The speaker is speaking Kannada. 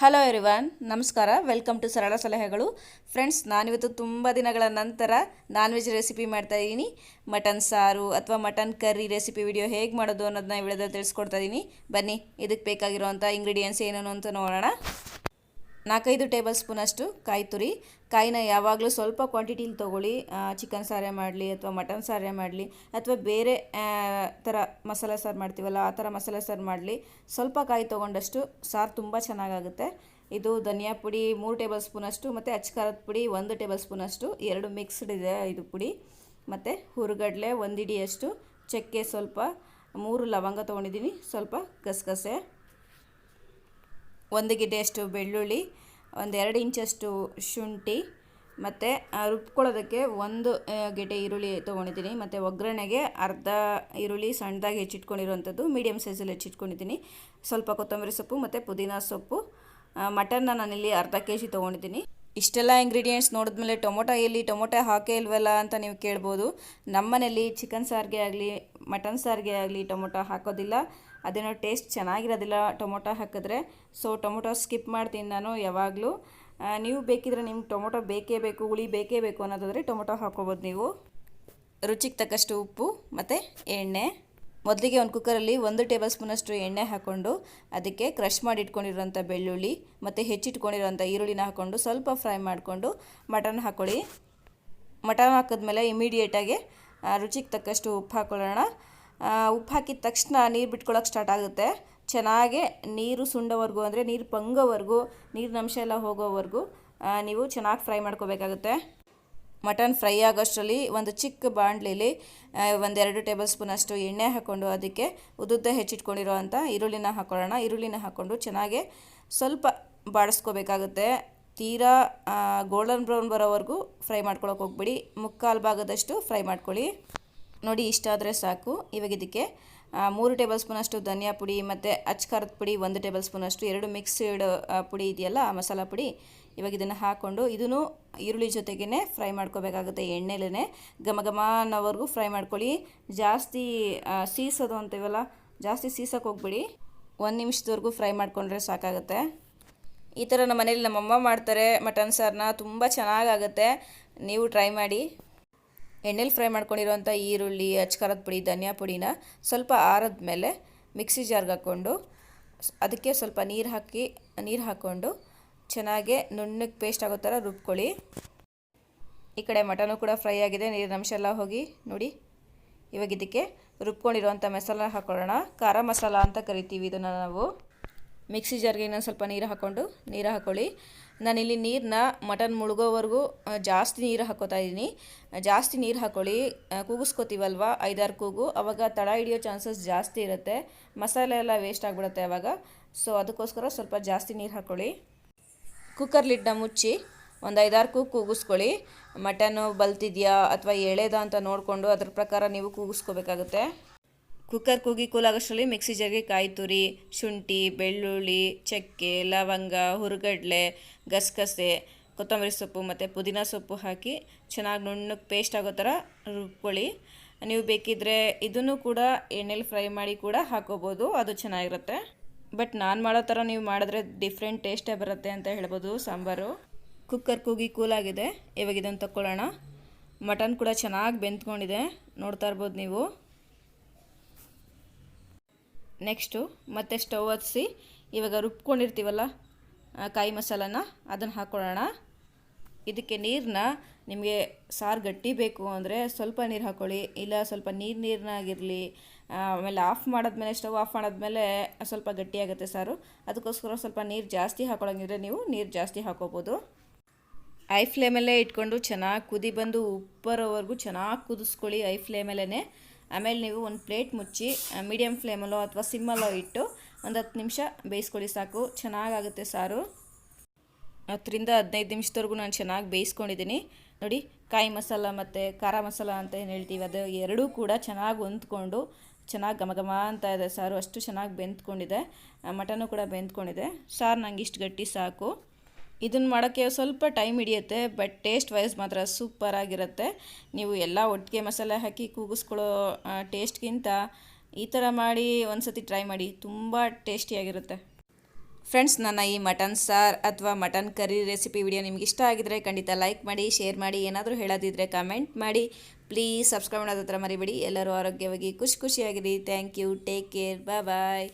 ಹಲೋ ಎರಿವಾನ್ ನಮಸ್ಕಾರ. ವೆಲ್ಕಮ್ ಟು ಸರಳ ಸಲಹೆಗಳು. ಫ್ರೆಂಡ್ಸ್ ನಾನಿವತ್ತು ತುಂಬ ದಿನಗಳ ನಂತರ ನಾನ್ ವೆಜ್ ರೆಸಿಪಿ ಮಾಡ್ತಾ ಇದ್ದೀನಿ. ಮಟನ್ ಸಾರು ಅಥವಾ ಮಟನ್ ಕರ್ರಿ ರೆಸಿಪಿ ವಿಡಿಯೋ ಹೇಗೆ ಮಾಡೋದು ಅನ್ನೋದನ್ನ ಈ ತಿಳಿಸ್ಕೊಡ್ತಾ ಇದ್ದೀನಿ. ಬನ್ನಿ, ಇದಕ್ಕೆ ಬೇಕಾಗಿರುವಂಥ ಇಂಗ್ರೀಡಿಯೆಂಟ್ಸ್ ಏನೇನು ಅಂತ ನೋಡೋಣ. ನಾಲ್ಕೈದು ಟೇಬಲ್ ಸ್ಪೂನಷ್ಟು ಕಾಯಿ ತುರಿ. ಕಾಯಿನ ಯಾವಾಗಲೂ ಸ್ವಲ್ಪ ಕ್ವಾಂಟಿಟೀಲಿ ತೊಗೊಳ್ಳಿ. ಚಿಕನ್ ಸಾರೇ ಮಾಡಲಿ ಅಥವಾ ಮಟನ್ ಸಾರೇ ಮಾಡಲಿ ಅಥವಾ ಬೇರೆ ಥರ ಮಸಾಲೆ ಸಾರು ಮಾಡ್ತೀವಲ್ಲ, ಆ ಥರ ಮಸಾಲೆ ಸಾರು ಮಾಡಲಿ. ಸ್ವಲ್ಪ ಕಾಯಿ ತೊಗೊಂಡಷ್ಟು ಸಾರು ತುಂಬ ಚೆನ್ನಾಗಾಗುತ್ತೆ. ಇದು ಧನಿಯಾ ಪುಡಿ ಮೂರು ಟೇಬಲ್ ಸ್ಪೂನಷ್ಟು ಮತ್ತು ಅಚ್ಕಾರದ ಪುಡಿ ಒಂದು ಟೇಬಲ್ ಸ್ಪೂನಷ್ಟು ಎರಡು ಮಿಕ್ಸ್ಡ್ ಇದೆ ಇದು ಪುಡಿ. ಮತ್ತು ಹುರುಗಡಲೆ ಒಂದಿಡಿಯಷ್ಟು ಚಕ್ಕೆ ಸ್ವಲ್ಪ, ಮೂರು ಲವಂಗ ತೊಗೊಂಡಿದ್ದೀನಿ, ಸ್ವಲ್ಪ ಗಸಗಸೆ. ಒಂದು ಗಿಡ್ಡೆಯಷ್ಟು ಬೆಳ್ಳುಳ್ಳಿ ಒಂದೆರಡು ಇಂಚಷ್ಟು ಶುಂಠಿ, ಮತ್ತು ರುಬ್ಕೊಳ್ಳೋದಕ್ಕೆ ಒಂದು ಗಿಡ ಈರುಳ್ಳಿ ತೊಗೊಂಡಿದ್ದೀನಿ. ಮತ್ತು ಒಗ್ಗರಣೆಗೆ ಅರ್ಧ ಈರುಳ್ಳಿ ಸಣ್ಣದಾಗಿ ಹೆಚ್ಚಿಟ್ಕೊಂಡಿರುವಂಥದ್ದು ಮೀಡಿಯಮ್ ಸೈಜಲ್ಲಿ ಹೆಚ್ಚಿಟ್ಕೊಂಡಿದ್ದೀನಿ. ಸ್ವಲ್ಪ ಕೊತ್ತಂಬರಿ ಸೊಪ್ಪು ಮತ್ತು ಪುದೀನ ಸೊಪ್ಪು ಮಟನ್ನ ನಾನಿಲ್ಲಿ ಅರ್ಧ ಕೆ ಜಿ ತೊಗೊಂಡಿದ್ದೀನಿ. ಇಷ್ಟೆಲ್ಲ ಇಂಗ್ರೀಡಿಯೆಂಟ್ಸ್ ನೋಡಿದ್ಮೇಲೆ ಟೊಮೊಟೊ ಎಲ್ಲಿ, ಟೊಮೊಟೊ ಹಾಕೇ ಇಲ್ವಲ್ಲ ಅಂತ ನೀವು ಕೇಳ್ಬೋದು. ನಮ್ಮನೇಲಿ ಚಿಕನ್ ಸಾರಿಗೆ ಆಗಲಿ ಮಟನ್ ಸಾರಿಗೆ ಆಗಲಿ, ಟೊಮೊಟೊ ಹಾಕೋದಿಲ್ಲ. ಅದೇನೋ ಟೇಸ್ಟ್ ಚೆನ್ನಾಗಿರೋದಿಲ್ಲ ಟೊಮೊಟೊ ಹಾಕಿದ್ರೆ. ಸೊ ಟೊಮೊಟೊ ಸ್ಕಿಪ್ ಮಾಡ್ತೀನಿ ನಾನು ಯಾವಾಗಲೂ. ನೀವು ಬೇಕಿದ್ರೆ ನಿಮ್ಗೆ ಟೊಮೊಟೊ ಬೇಕೇ ಬೇಕು, ಹುಳಿ ಬೇಕೇ ಬೇಕು ಅನ್ನೋದಾದರೆ ಟೊಮೊಟೊ ಹಾಕೋಬೋದು ನೀವು. ರುಚಿಗೆ ತಕ್ಕಷ್ಟು ಉಪ್ಪು ಮತ್ತು ಎಣ್ಣೆ. ಮೊದಲಿಗೆ ಒಂದು ಕುಕ್ಕರಲ್ಲಿ ಒಂದು ಟೇಬಲ್ ಸ್ಪೂನಷ್ಟು ಎಣ್ಣೆ ಹಾಕ್ಕೊಂಡು ಅದಕ್ಕೆ ಕ್ರಷ್ ಮಾಡಿ ಇಟ್ಕೊಂಡಿರೋಂಥ ಬೆಳ್ಳುಳ್ಳಿ ಮತ್ತು ಹೆಚ್ಚಿಟ್ಕೊಂಡಿರೋಂಥ ಈರುಳ್ಳಿನ ಹಾಕ್ಕೊಂಡು ಸ್ವಲ್ಪ ಫ್ರೈ ಮಾಡಿಕೊಂಡು ಮಟನ್ ಹಾಕ್ಕೊಳ್ಳಿ ಮಟನ್ ಹಾಕಿದ್ಮೇಲೆ ಇಮಿಡಿಯೇಟಾಗಿ ರುಚಿಗೆ ತಕ್ಕಷ್ಟು ಉಪ್ಪು ಹಾಕ್ಕೊಳ್ಳೋಣ ಉಪ್ಪು ಹಾಕಿದ ತಕ್ಷಣ ನೀರು ಬಿಟ್ಕೊಳ್ಳೋಕೆ ಸ್ಟಾರ್ಟ್ ಆಗುತ್ತೆ. ಚೆನ್ನಾಗೆ ನೀರು ಸುಂಡೋವರೆಗೂ ಅಂದರೆ ನೀರು ಪಂಗೋವರೆಗೂ, ನೀರಿನ ಅಂಶ ಎಲ್ಲ ಹೋಗೋವರೆಗೂ ನೀವು ಚೆನ್ನಾಗಿ ಫ್ರೈ ಮಾಡ್ಕೋಬೇಕಾಗುತ್ತೆ. ಮಟನ್ ಫ್ರೈ ಆಗೋಷ್ಟರಲ್ಲಿ ಒಂದು ಚಿಕ್ಕ ಬಾಣಲಿಲಿ ಒಂದೆರಡು ಟೇಬಲ್ ಸ್ಪೂನಷ್ಟು ಎಣ್ಣೆ ಹಾಕ್ಕೊಂಡು ಅದಕ್ಕೆ ಉದ್ದುದ್ದ ಹೆಚ್ಚಿಟ್ಕೊಂಡಿರೋವಂಥ ಈರುಳ್ಳಿನ ಹಾಕ್ಕೊಳ್ಳೋಣ ಈರುಳ್ಳಿನ ಹಾಕ್ಕೊಂಡು ಚೆನ್ನಾಗೆ ಸ್ವಲ್ಪ ಬಾಡಿಸ್ಕೋಬೇಕಾಗುತ್ತೆ. ತೀರಾ ಗೋಲ್ಡನ್ ಬ್ರೌನ್ ಬರೋವರೆಗೂ ಫ್ರೈ ಮಾಡ್ಕೊಳಕ್ಕೆ ಹೋಗ್ಬಿಡಿ. ಮುಕ್ಕಾಲು ಭಾಗದಷ್ಟು ಫ್ರೈ ಮಾಡ್ಕೊಳ್ಳಿ. ನೋಡಿ, ಇಷ್ಟ ಆದರೆ ಸಾಕು. ಇವಾಗ ಇದಕ್ಕೆ ಮೂರು ಟೇಬಲ್ ಸ್ಪೂನಷ್ಟು ಧನಿಯಾ ಪುಡಿ ಮತ್ತು ಅಚ್ಕಾರದ ಪುಡಿ, ಒಂದು ಟೇಬಲ್ ಸ್ಪೂನಷ್ಟು ಎರಡು ಮಿಕ್ಸ್ಡ್ ಪುಡಿ ಇದೆಯಲ್ಲ ಮಸಾಲ ಪುಡಿ. ಇವಾಗ ಇದನ್ನು ಹಾಕ್ಕೊಂಡು ಇದನ್ನು ಈರುಳ್ಳಿ ಜೊತೆಗೇ ಫ್ರೈ ಮಾಡ್ಕೋಬೇಕಾಗುತ್ತೆ ಎಣ್ಣೆಲೇ ಘಮ ಘಮ ಅನ್ನೋವರೆಗೂ ಫ್ರೈ ಮಾಡ್ಕೊಳ್ಳಿ. ಜಾಸ್ತಿ ಸೀಸೋದು ಅಂತೀವಲ್ಲ, ಜಾಸ್ತಿ ಸೀಸೋಕೆ ಹೋಗ್ಬಿಡಿ. ಒಂದು ನಿಮಿಷದವರೆಗೂ ಫ್ರೈ ಮಾಡಿಕೊಂಡ್ರೆ ಸಾಕಾಗುತ್ತೆ. ಈ ಥರ ನಮ್ಮ ಮನೇಲಿ ನಮ್ಮಮ್ಮ ಮಾಡ್ತಾರೆ ಮಟನ್ ಸಾರನ್ನ ತುಂಬ ಚೆನ್ನಾಗಾಗುತ್ತೆ. ನೀವು ಟ್ರೈ ಮಾಡಿ. ಎಣ್ಣೆಲಿ ಫ್ರೈ ಮಾಡ್ಕೊಂಡಿರೋಂಥ ಈರುಳ್ಳಿ, ಅಚ್ಕಾರದ ಪುಡಿ, ಧನಿಯಾ ಪುಡಿನ ಸ್ವಲ್ಪ ಆರದ ಮೇಲೆ ಮಿಕ್ಸಿ ಜಾರ್ಗೆ ಹಾಕ್ಕೊಂಡು ಅದಕ್ಕೆ ಸ್ವಲ್ಪ ನೀರು ಹಾಕಿ, ನೀರು ಹಾಕ್ಕೊಂಡು ಚೆನ್ನಾಗೆ ನುಣ್ಣಗೆ ಪೇಸ್ಟ್ ಆಗೋ ಥರ ರುಬ್ಕೊಳ್ಳಿ. ಈ ಕಡೆ ಮಟನು ಕೂಡ ಫ್ರೈ ಆಗಿದೆ, ನೀರಿನ ಅಂಶ ಎಲ್ಲ ಹೋಗಿ ನೋಡಿ. ಇವಾಗ ಇದಕ್ಕೆ ರುಬ್ಕೊಂಡಿರುವಂಥ ಮಸಾಲ ಹಾಕ್ಕೊಳ್ಳೋಣ ಖಾರ ಮಸಾಲ ಅಂತ ಕರಿತೀವಿ ಇದನ್ನು ನಾವು. ಮಿಕ್ಸಿ ಜಾರ್ಗೆ ಇನ್ನೊಂದು ಸ್ವಲ್ಪ ನೀರು ಹಾಕ್ಕೊಂಡು, ನೀರು ಹಾಕ್ಕೊಳ್ಳಿ ನಾನಿಲ್ಲಿ ನೀರನ್ನ ಮಟನ್ ಮುಳುಗೋವರೆಗೂ ಜಾಸ್ತಿ ನೀರು ಹಾಕೋತಾ ಇದ್ದೀನಿ ಜಾಸ್ತಿ ನೀರು ಹಾಕ್ಕೊಳ್ಳಿ ಕೂಗಿಸ್ಕೋತೀವಲ್ವ? ಐದಾರು ಕೂಗು. ಅವಾಗ ತಡ ಹಿಡಿಯೋ ಚಾನ್ಸಸ್ ಜಾಸ್ತಿ ಇರುತ್ತೆ. ಮಸಾಲೆ ಎಲ್ಲ ವೇಸ್ಟ್ ಆಗಿಬಿಡುತ್ತೆ ಅವಾಗ. ಸೊ ಅದಕ್ಕೋಸ್ಕರ ಸ್ವಲ್ಪ ಜಾಸ್ತಿ ನೀರು ಹಾಕ್ಕೊಳ್ಳಿ ಕುಕ್ಕರ್ ಲಿಡ್ನ ಮುಚ್ಚಿ ಒಂದು ಐದಾರು ಕೂಗು ಕೂಗಿಸ್ಕೊಳ್ಳಿ. ಮಟನ್ನು ಬಲ್ತಿದೆಯಾ ಅಥವಾ ಎಳೆದ ಅಂತ ನೋಡಿಕೊಂಡು ಅದ್ರ ಪ್ರಕಾರ ನೀವು ಕೂಗಿಸ್ಕೋಬೇಕಾಗುತ್ತೆ. ಕುಕ್ಕರ್ ಕೂಗಿ ಕೂಲಾಗೋಷ್ಟರಲ್ಲಿ ಮಿಕ್ಸಿ ಜಾರಿಗೆ ಕಾಯಿ ತುರಿ, ಶುಂಠಿ, ಬೆಳ್ಳುಳ್ಳಿ, ಚಕ್ಕೆ, ಲವಂಗ, ಹುರುಗಡ್ಲೆ, ಗಸಗಸೆ, ಕೊತ್ತಂಬರಿ ಸೊಪ್ಪು ಮತ್ತು ಪುದೀನ ಸೊಪ್ಪು ಹಾಕಿ ಚೆನ್ನಾಗಿ ನುಣ್ಣಗೆ ಪೇಸ್ಟ್ ಆಗೋ ಥರ ರುಬ್ಕೊಳ್ಳಿ. ನೀವು ಬೇಕಿದ್ದರೆ ಇದನ್ನು ಕೂಡ ಎಣ್ಣೆಲಿ ಫ್ರೈ ಮಾಡಿ ಕೂಡ ಹಾಕೋಬೋದು, ಅದು ಚೆನ್ನಾಗಿರುತ್ತೆ. ಬಟ್ ನಾನು ಮಾಡೋ ಥರ ನೀವು ಮಾಡಿದ್ರೆ ಡಿಫ್ರೆಂಟ್ ಟೇಸ್ಟೇ ಬರುತ್ತೆ ಅಂತ ಹೇಳ್ಬೋದು ಸಾಂಬಾರು. ಕುಕ್ಕರ್ ಕೂಗಿ ಕೂಲಾಗಿದೆ, ಇವಾಗ ಇದನ್ನು ತಗೊಳ್ಳೋಣ ಮಟನ್ ಕೂಡ ಚೆನ್ನಾಗಿ ಬೆಂದ್ಕೊಂಡಿದೆ, ನೋಡ್ತಾ ಇರ್ಬೋದು ನೀವು. ನೆಕ್ಸ್ಟು ಮತ್ತೆ ಸ್ಟವ್ ಹತ್ತಿಸಿ ಇವಾಗ ರುಬ್ಕೊಂಡಿರ್ತೀವಲ್ಲ ಕಾಯಿ ಮಸಾಲನ, ಅದನ್ನು ಹಾಕ್ಕೊಳ್ಳೋಣ ಇದಕ್ಕೆ ನೀರನ್ನ ನಿಮಗೆ ಸಾರು ಗಟ್ಟಿ ಬೇಕು ಅಂದರೆ ಸ್ವಲ್ಪ ನೀರು ಹಾಕ್ಕೊಳ್ಳಿ ಇಲ್ಲ ಸ್ವಲ್ಪ ನೀರು ನೀರನ್ನಾಗಿರಲಿ ಆಮೇಲೆ ಆಫ್ ಮಾಡಿದ್ಮೇಲೆ, ಸ್ಟವ್ ಆಫ್ ಮಾಡಿದ್ಮೇಲೆ ಸ್ವಲ್ಪ ಗಟ್ಟಿಯಾಗುತ್ತೆ ಸಾರು. ಅದಕ್ಕೋಸ್ಕರ ಸ್ವಲ್ಪ ನೀರು ಜಾಸ್ತಿ ಹಾಕೊಳ್ಳೋಂಗಿದ್ರೆ ನೀವು ನೀರು ಜಾಸ್ತಿ ಹಾಕೋಬೋದು. ಐ ಫ್ಲೇಮಲ್ಲೇ ಇಟ್ಕೊಂಡು ಚೆನ್ನಾಗಿ ಕುದಿ ಬಂದು ಉಪ್ಪರೋವರೆಗೂ ಚೆನ್ನಾಗಿ ಕುದಿಸ್ಕೊಳ್ಳಿ ಐ ಫ್ಲೇಮಲ್ಲೇ ಆಮೇಲೆ ನೀವು ಒಂದು ಪ್ಲೇಟ್ ಮುಚ್ಚಿ ಮೀಡಿಯಮ್ ಫ್ಲೇಮಲ್ಲೋ ಅಥವಾ ಸಿಮ್ಮಲ್ಲೋ ಇಟ್ಟು ಒಂದು ಹತ್ತು ನಿಮಿಷ ಬೇಯಿಸ್ಕೊಳ್ಳಿ ಸಾಕು. ಚೆನ್ನಾಗಾಗುತ್ತೆ ಸಾರು. ಹತ್ತರಿಂದ ಹದಿನೈದು ನಿಮಿಷದವರೆಗೂ ನಾನು ಚೆನ್ನಾಗಿ ಬೇಯಿಸ್ಕೊಂಡಿದ್ದೀನಿ ನೋಡಿ, ಕಾಯಿ ಮಸಾಲ ಮತ್ತು ಖಾರ ಮಸಾಲ ಅಂತ ಏನು ಹೇಳ್ತೀವಿ, ಅದು ಎರಡೂ ಕೂಡ ಚೆನ್ನಾಗಿ ಹೊಂದ್ಕೊಂಡು ಚೆನ್ನಾಗಿ ಘಮ ಘಮ ಅಂತ ಇದೆ ಸಾರು. ಅಷ್ಟು ಚೆನ್ನಾಗಿ ಬೆಂದ್ಕೊಂಡಿದೆ. ಮಟನು ಕೂಡ ಬೆಂದ್ಕೊಂಡಿದೆ. ಸಾರು ನಂಗೆ ಇಷ್ಟು ಗಟ್ಟಿ ಸಾಕು. ಇದನ್ನು ಮಾಡೋಕ್ಕೆ ಸ್ವಲ್ಪ ಟೈಮ್ ಹಿಡಿಯುತ್ತೆ ಬಟ್ ಟೇಸ್ಟ್ ವೈಸ್ ಮಾತ್ರ ಸೂಪರ್ ಆಗಿರುತ್ತೆ. ನೀವು ಎಲ್ಲ ಒಟ್ಟಿಗೆ ಮಸಾಲೆ ಹಾಕಿ ಕೂಗಿಸ್ಕೊಳ್ಳೋ ಟೇಸ್ಟ್ಗಿಂತ ಈ ಥರ ಮಾಡಿ ಒಂದು ಸತಿ ಟ್ರೈ ಮಾಡಿ, ತುಂಬ ಟೇಸ್ಟಿಯಾಗಿರುತ್ತೆ ಫ್ರೆಂಡ್ಸ್ ನನ್ನ ಈ ಮಟನ್ ಸಾರ್ ಅಥವಾ ಮಟನ್ ಕರಿ ರೆಸಿಪಿ ವಿಡಿಯೋ ನಿಮ್ಗೆ ಇಷ್ಟ ಆಗಿದ್ರೆ ಖಂಡಿತ ಲೈಕ್ ಮಾಡಿ ಶೇರ್ ಮಾಡಿ, ಏನಾದರೂ ಹೇಳೋದಿದ್ರೆ ಕಮೆಂಟ್ ಮಾಡಿ. ಪ್ಲೀಸ್ ಸಬ್ಸ್ಕ್ರೈಬ್ ಮಾಡೋದ್ರ ಹತ್ರ ಮರಿಬೇಡಿ. ಎಲ್ಲರೂ ಆರೋಗ್ಯವಾಗಿ ಖುಷಿ ಖುಷಿಯಾಗಿರಿ. Thank you take care bye bye